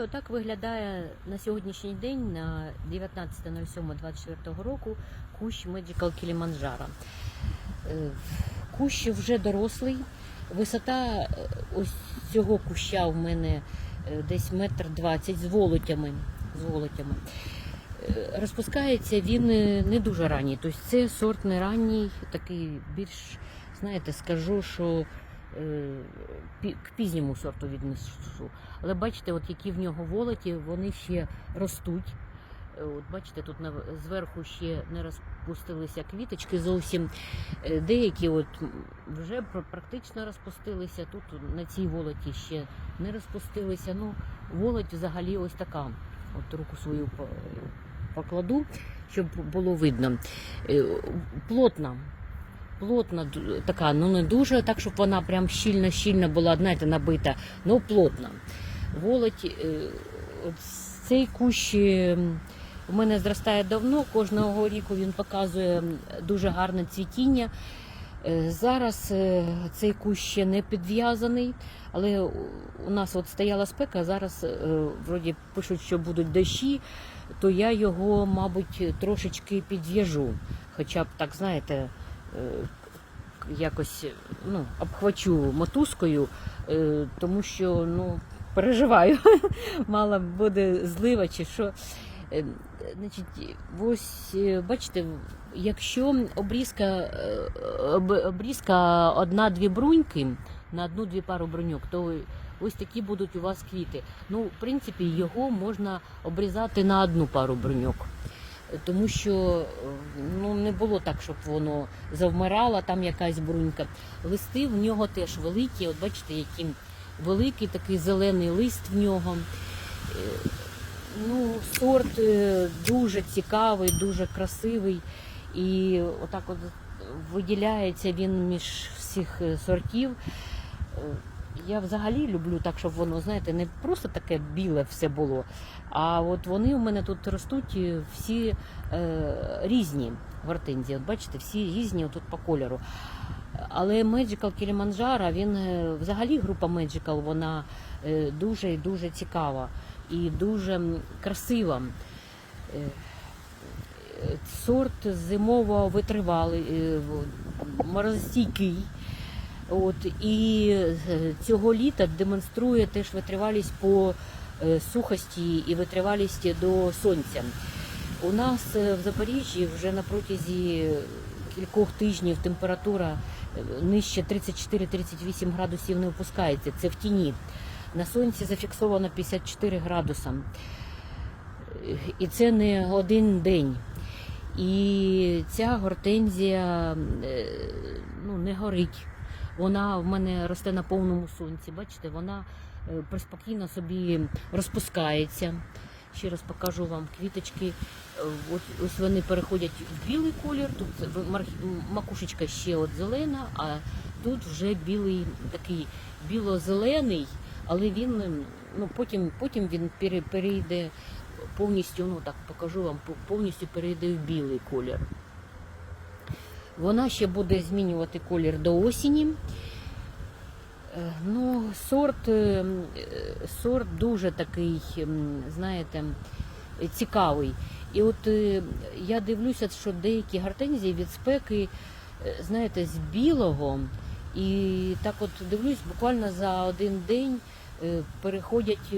вітаю! Отак виглядає на сьогоднішній день, на 19.07.24 року, кущ Magical Kilimanjaro. Е, Кущ вже дорослий. Висота е, ось цього куща в мене е, десь метр двадцять з волотями. З волотями. Розпускається він не дуже ранній. Тобто це сорт не ранній, такий більш, знаєте, скажу, що к пізньому сорту віднесу. Але бачите, от які в нього волоті, вони ще ростуть. Е, От бачите, тут на, зверху ще не розпустилися квіточки зовсім. Е, Деякі от вже пр- практично розпустилися. Тут на цій волоті ще не розпустилися. Ну, волоть взагалі ось така. От руку свою покладу, щоб було видно. Е, Плотна. Плотна така, ну не дуже так, щоб вона прям щільно-щільно була, знаєте, набита, ну плотна. Волоть, е, цей кущ е, у мене зростає давно, кожного року він показує дуже гарне цвітіння. Е, Зараз цей кущ ще не підв'язаний, але у- нас от стояла спека, зараз вроді пишуть, що будуть дощі, то я його, мабуть, трошечки підв'яжу. Хоча б так, знаєте, якось ну, обхвачу мотузкою, е, тому що ну, переживаю, мало буде злива чи що. Е, Значить, ось е, бачите, якщо обрізка, обрізка одна-дві бруньки на одну-дві пару бруньок, то ось такі будуть у вас квіти. Ну, в принципі, його можна обрізати на одну пару бруньок. Тому що е, ну, не було так, щоб воно завмирало, там якась брунька. Листи в нього теж великі. От бачите, який великий такий зелений лист в нього. Е, Ну, сорт е, дуже цікавий, дуже красивий. І отак от виділяється він між всіх сортів. Я взагалі люблю так, щоб воно, знаєте, не просто таке біле все було. А от вони у мене тут ростуть е, всі е, різні гортензії. От бачите, всі різні тут по кольору. Але Magical Kilimanjaro, він е, взагалі група Magical, вона е, дуже і дуже цікава і дуже красива. Сорт зимово витривалий, морозостійкий. От, і е, цього літа демонструє теж витривалість по е, сухості і витривалість до сонця. У нас е, в Запоріжжі вже на протязі кількох тижнів температура нижче 34-38 градусів не опускається. Це в тіні. На сонці зафіксовано 54 градуса. І це не один день. І ця гортензія ну, не горить. Вона в мене росте на повному сонці. Бачите, вона е, приспокійно собі розпускається. Ще раз покажу вам квіточки. Е, Ось, ось вони переходять в білий колір. Тут макушечка ще от зелена, а тут вже білий такий біло-зелений, але він ну, потім, потім він перейде повністю, ну так покажу вам, повністю перейде в білий колір. Вона ще буде змінювати колір до осені. Е, Ну, сорт, е, е, сорт дуже такий, знаєте, цікавий. І от я дивлюся, що деякі гортензії від спеки, знаєте, з білого, і так от дивлюсь, буквально за один день переходять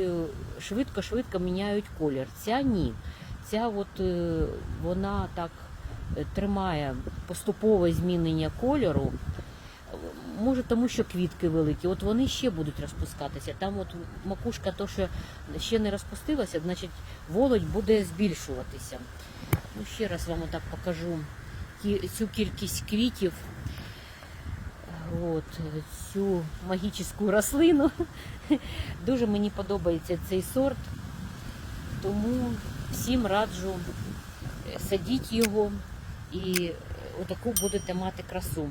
швидко-швидко міняють колір. Ця ні. Ця от вона так тримає поступове змінення кольору. Може, тому що квітки великі, от вони ще будуть розпускатися. Там от макушка, то що ще не розпустилася, значить володь буде збільшуватися. Ну, ще раз вам отак покажу цю кількість квітів. От, цю магічну рослину. Дуже мені подобається цей сорт, тому всім раджу садіть його і отаку будете мати красу.